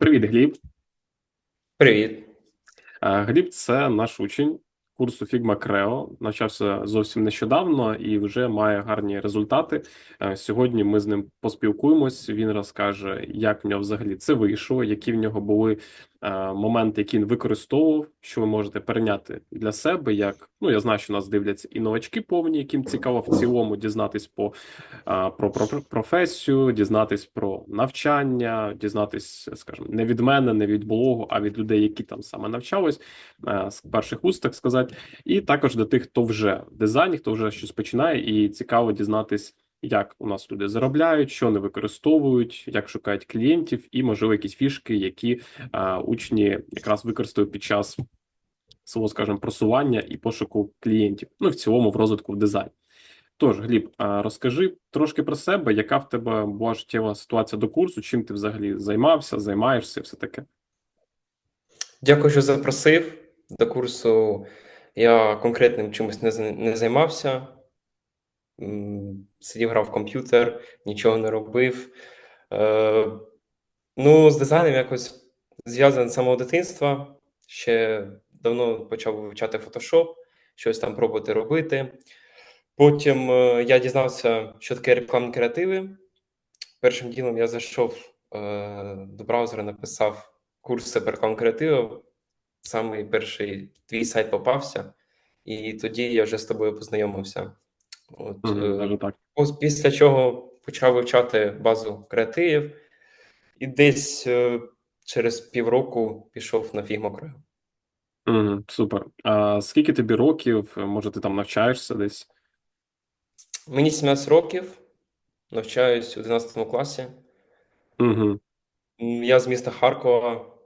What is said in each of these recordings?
Привіт, Гліб. Привіт. Е, Гліб це наш учень курсу Figma Creo. Навчався зовсім нещодавно і вже має гарні результати. Е, Сьогодні ми з ним поспілкуємось. Він розкаже, як в нього взагалі це вийшло, які в нього були моменти, які він використовував, що ви можете перейняти для себе. Як ну я знаю, що нас дивляться і новачки повні, яким цікаво в цілому дізнатись по про, про про професію, дізнатись про навчання, дізнатись, скажімо, не від мене, не від блогу, а від людей, які там саме навчались е, з перших уст, так сказати, і також для тих, хто вже в дизайні, хто вже щось починає, і цікаво дізнатись. Як у нас люди заробляють, що не використовують, як шукають клієнтів, і можливо якісь фішки, які а, учні якраз використовують під час свого, скажімо, просування і пошуку клієнтів, ну і в цілому в розвитку в дизайні. Тож, Гліб, розкажи трошки про себе, яка в тебе була життєва ситуація до курсу, чим ти взагалі займався, займаєшся, все таке. Дякую, що запросив. До курсу я конкретним чимось не займався. Сидів, грав в комп'ютер, нічого не робив. Е, ну, з дизайном якось зв'язаний з самого дитинства. Ще давно почав вивчати Photoshop, щось там пробувати робити. Потім е, я дізнався, що таке рекламні креативи. Першим ділом я зайшов е, до браузера, написав курси по рекламним креативам. Самий перший твій сайт попався, і тоді я вже з тобою познайомився. От, Угу, е, так. після чого почав вивчати базу креативів, і десь е, через півроку пішов на Creo. Угу, супер. А скільки тобі років? Може, ти там навчаєшся десь? Мені 17 років, навчаюсь у 11 класі. Угу, Я з міста Харкова,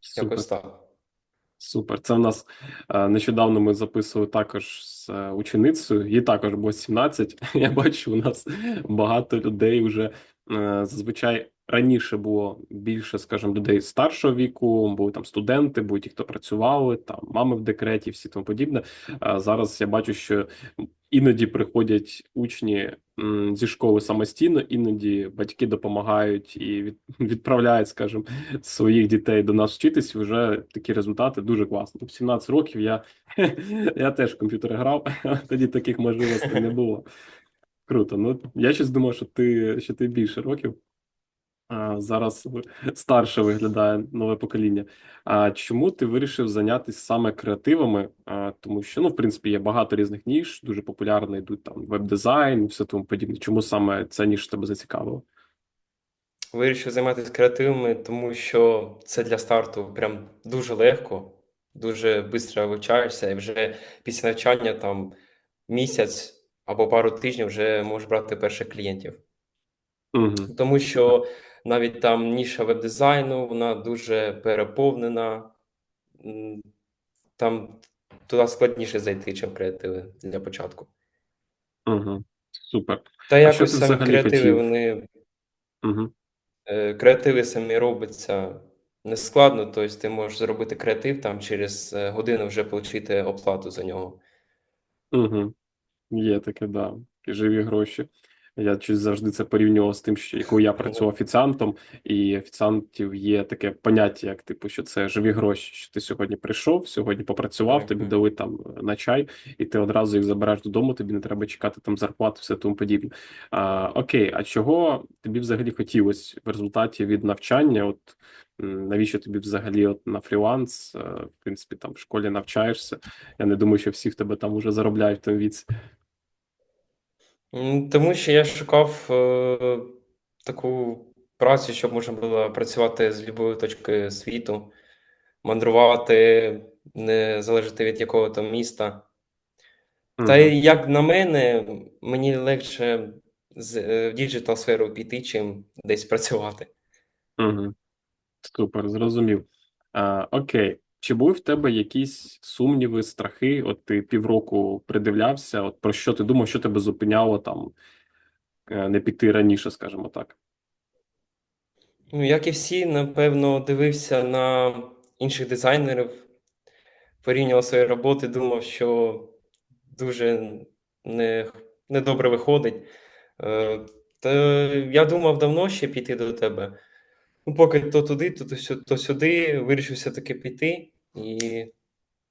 супер. якось так. Супер. Це в нас е, нещодавно ми записували також з е, ученицею. Їй також було 17. Я бачу, у нас багато людей вже е, зазвичай раніше було більше, скажімо, людей старшого віку, були там студенти, були ті, хто працювали, там мами в декреті, всі тому подібне. Зараз я бачу, що іноді приходять учні зі школи самостійно, іноді батьки допомагають і від, відправляють, скажімо, своїх дітей до нас вчитись, вже такі результати дуже класно. В 17 років я, я теж в комп'ютери грав, тоді таких можливостей не було. Круто. Ну, я щось думав, що ти, що ти більше років. Зараз старше виглядає нове покоління. А чому ти вирішив зайнятися саме креативами? А, тому що, ну, в принципі, є багато різних ніж, дуже популярно йдуть там веб-дизайн і все тому подібне. Чому саме ця ніж тебе зацікавила? Вирішив займатися креативами, тому що це для старту прям дуже легко, дуже швидко вивчаєшся, і вже після навчання там місяць або пару тижнів вже можеш брати перших клієнтів. Угу. Тому що навіть там ніша веб-дизайну, вона дуже переповнена. Там туди складніше зайти, чим креативи для початку. Угу. Супер. Та А якось самі креативи, хотів? вони Угу. Креативи самі робляться нескладно, тобто ти можеш зробити креатив там через е, годину вже отримати оплату за нього. Угу. Є таке, да. Живі гроші. Я щось завжди це порівнював з тим, що коли я працював офіціантом, і офіціантів є таке поняття, як типу, що це живі гроші. Що ти сьогодні прийшов, сьогодні попрацював, тобі дали там е, на чай, і ти одразу їх забираєш додому, тобі не треба чекати там зарплату, все тому подібне. А, окей, а чого тобі взагалі хотілося в результаті від навчання? От навіщо тобі взагалі от на фріланс? Е, В принципі, там в школі навчаєшся. Я не думаю, що всі в тебе там уже заробляють в тому віці. М, Тому що я шукав е, таку працю, щоб можна було працювати з будь-якої точки світу, мандрувати, не залежати від якого там міста. Та Угу. й як на мене, мені легше з, е, в діджитал сферу піти, чим десь працювати. Угу. Супер, зрозумів. А, окей. Чи були в тебе якісь сумніви, страхи? От ти півроку придивлявся, от про що ти думав, що тебе зупиняло там е, не піти раніше, скажімо так. Ну, як і всі, напевно, дивився на інших дизайнерів, порівнював свої роботи, думав, що дуже не, недобре виходить. Е, Та я думав давно ще піти до тебе. Ну, поки то туди, то, то, то сюди, вирішив все-таки піти і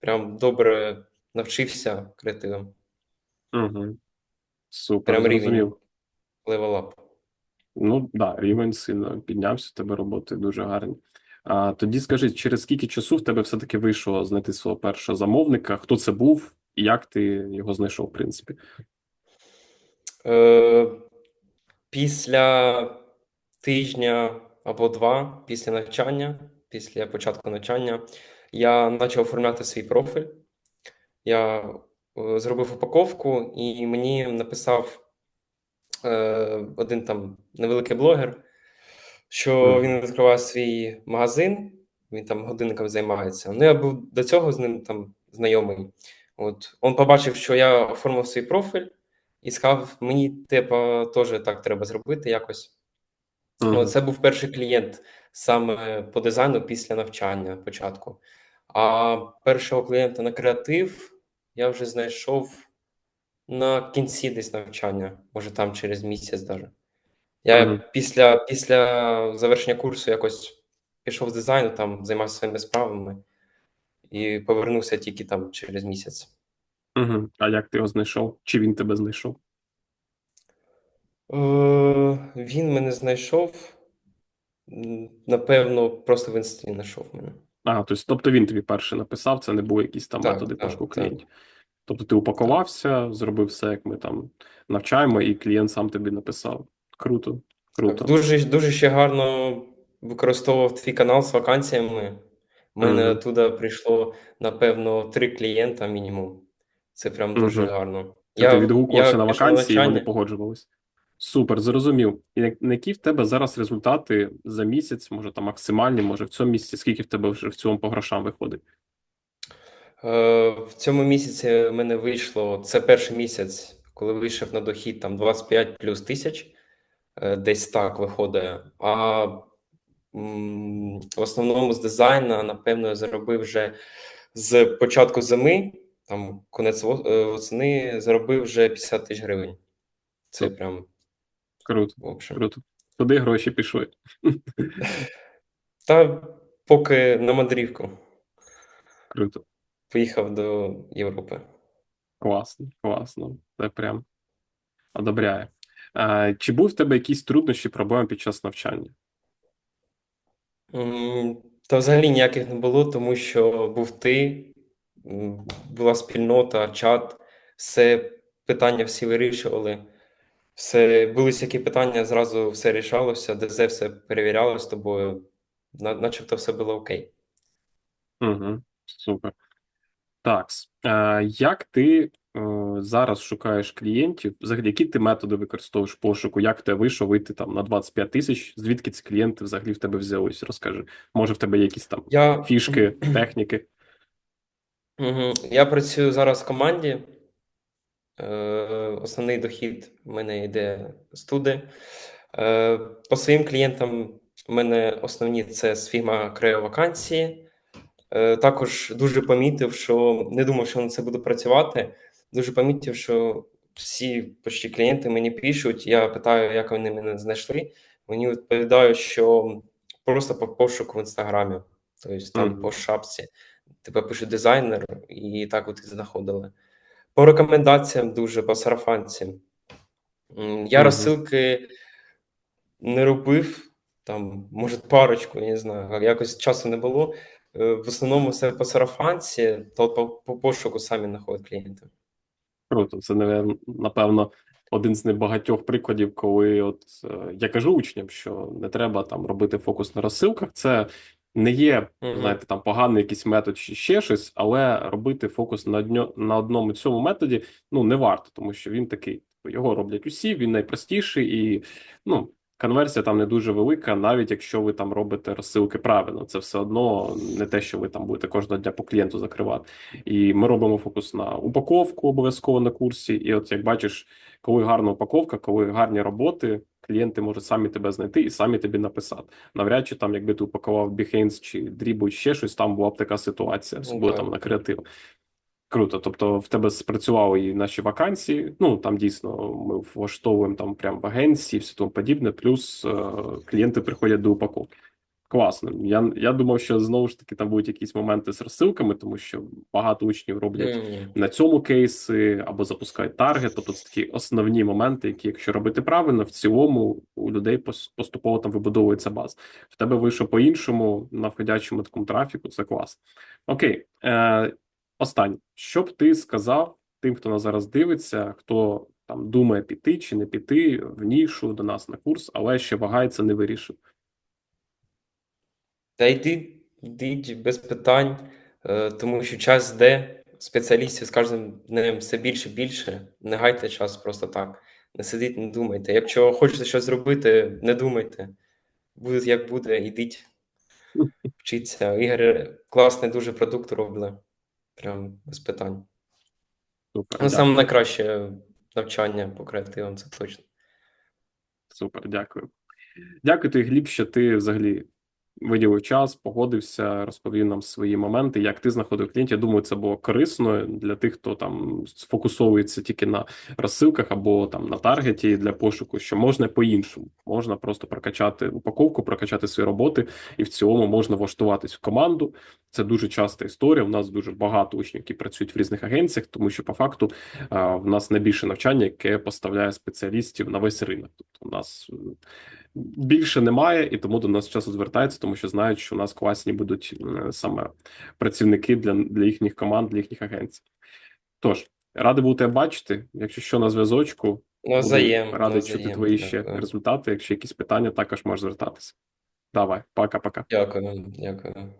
прям добре навчився креативом. Угу. Супер, Прям зрозумів. рівень левелап. Ну да, рівень сильно піднявся, у тебе роботи дуже гарні. А тоді скажи, через скільки часу в тебе все-таки вийшло знайти свого першого замовника? Хто це був і як ти його знайшов, в принципі? Е, після тижня або два після навчання, після початку навчання, я почав оформляти свій профіль. Я е, зробив упаковку, і мені написав е, один там невеликий блогер, що він відкриває свій магазин, він там годинником займається. Ну, я був до цього з ним там знайомий. От він побачив, що я оформив свій профіль, і сказав: мені типа теж так треба зробити якось. Ну, це був перший клієнт саме по дизайну після навчання початку. А першого клієнта на креатив я вже знайшов на кінці десь навчання, може там через місяць даже. Я Мгм. після, після завершення курсу якось пішов з дизайну, там займався своїми справами і повернувся тільки там через місяць. Угу. А як ти його знайшов? Чи він тебе знайшов? Е, він мене знайшов. м, Напевно, просто в інсті знайшов мене. А, тобто, тобто він тобі перший написав, це не були якісь там Так, методи так, пошуку так. клієнтів. Тобто ти упакувався, зробив все, як ми там навчаємо, і клієнт сам тобі написав. Круто, круто. Так, дуже, дуже ще гарно використовував твій канал з вакансіями. У мене Мгм. туди прийшло, напевно, три клієнта мінімум. Це прям дуже Мгм. гарно. Це ти відгукувався я на пішов вакансії, і вони навчання. погоджувались. Супер, зрозумів. І на на які в тебе зараз результати за місяць, може там максимальні, може в цьому місяці, скільки в тебе вже в цьому по грошам виходить? Е, В цьому місяці в мене вийшло, це перший місяць, коли вийшов на дохід там 25 плюс тисяч, е, десь так виходить. А м, в основному з дизайну, напевно, я заробив вже з початку зими, там конець во- е, восени, заробив вже 50 тисяч гривень. Це Супер. прям, Круто, в общем. круто. Туди гроші пішли. Та поки на мандрівку Круто. поїхав до Європи. Класно, класно. Це прям одобряє. А, чи був в тебе якісь труднощі, проблеми під час навчання? Та взагалі ніяких не було, тому що був ти, була спільнота, чат, все питання всі вирішували. Все, були всякі питання, зразу все рішалося, ДЗ все перевіряло з тобою, на- начебто все було окей. Угу, супер. Так, е, як ти е, зараз шукаєш клієнтів? Взагалі, які ти методи використовуєш пошуку? Як в тебе вийшло вийти там на 25 тисяч? Звідки ці клієнти взагалі в тебе взялись? Розкажи. Може, в тебе є якісь там Я, фішки, техніки? Мгм. Я працюю зараз в команді. Е, Основний дохід в мене йде з туди. Е, По своїм клієнтам в мене основні це з фірма Крео вакансії. Е, Також дуже помітив, що не думав, що на це буде працювати. Дуже помітив, що всі почти клієнти мені пишуть. Я питаю, як вони мене знайшли. Мені відповідають, що просто по пошуку в інстаграмі, тобто там Мгм. по шапці. Тебе пише дизайнер, і так от і знаходили. По рекомендаціям дуже, по сарафанці. Я Мгм. розсилки не робив, там, може, парочку, я не знаю, якось часу не було. Е, В основному все по сарафанці, то по, по пошуку самі знаходять клієнти. Круто. Це, напевно, один з небагатьох прикладів, коли от е, я кажу учням, що не треба там робити фокус на розсилках. Це не є, угу. знаєте, там поганий якийсь метод чи ще щось, але робити фокус на дньо, на одному цьому методі ну не варто, тому що він такий, типу, його роблять усі, він найпростіший і ну. Конверсія там не дуже велика, навіть якщо ви там робите розсилки правильно, це все одно не те, що ви там будете кожного дня по клієнту закривати. І ми робимо фокус на упаковку обов'язково на курсі. І от як бачиш, коли гарна упаковка, коли гарні роботи, клієнти можуть самі тебе знайти і самі тобі написати. Навряд чи там, якби ти упакував Behance чи Dribbble, ще щось, там була б така ситуація, особливо так. там на креатив. Круто, тобто в тебе спрацювали і наші вакансії. Ну там дійсно ми влаштовуємо там прям в агенції, все тому подібне. Плюс е, клієнти приходять до упаковки. Класно. Я, я думав, що знову ж таки там будуть якісь моменти з розсилками, тому що багато учнів роблять Ні. на цьому кейси або запускають таргет. Тобто це такі основні моменти, які, якщо робити правильно, в цілому у людей поступово там вибудовується база. В тебе вийшло по-іншому на входячому такому трафіку. Це клас. Окей, е, останнє. Що б ти сказав тим, хто нас зараз дивиться, хто там думає піти чи не піти в нішу до нас на курс, але ще вагається, не вирішив. Та йди, йдіть без питань, е, тому що час йде, спеціалістів з кожним днем все більше і більше. Не гайте час просто так. Не сидіть, не думайте. Якщо хочете щось зробити, не думайте. Буде як буде, йдіть, вчіться. Ігор класний дуже продукт робить. Прям без питань. Супер, Ну, саме найкраще навчання по креативам, це точно. Супер, дякую. Дякую тобі, Гліб, що ти взагалі виділив час, погодився, розповів нам свої моменти, як ти знаходив клієнтів. Я думаю, це було корисно для тих, хто там сфокусовується тільки на розсилках або там на таргеті для пошуку, що можна по-іншому. Можна просто прокачати упаковку, прокачати свої роботи, і в цілому можна влаштуватись в команду. Це дуже часта історія. У нас дуже багато учнів, які працюють в різних агенціях, тому що по факту в нас найбільше навчання, яке поставляє спеціалістів на весь ринок. Тобто у нас більше немає, і тому до нас часто звертаються, тому що знають, що у нас класні будуть е, саме працівники для, для їхніх команд, для їхніх агенцій. Тож, радий був тебе бачити. Якщо що на зв'язочку, Навзаєм, буду радий чути твої твої ще так. результати. Якщо якісь питання, також можеш звертатися. Давай, пока-пока. Дякую, дякую.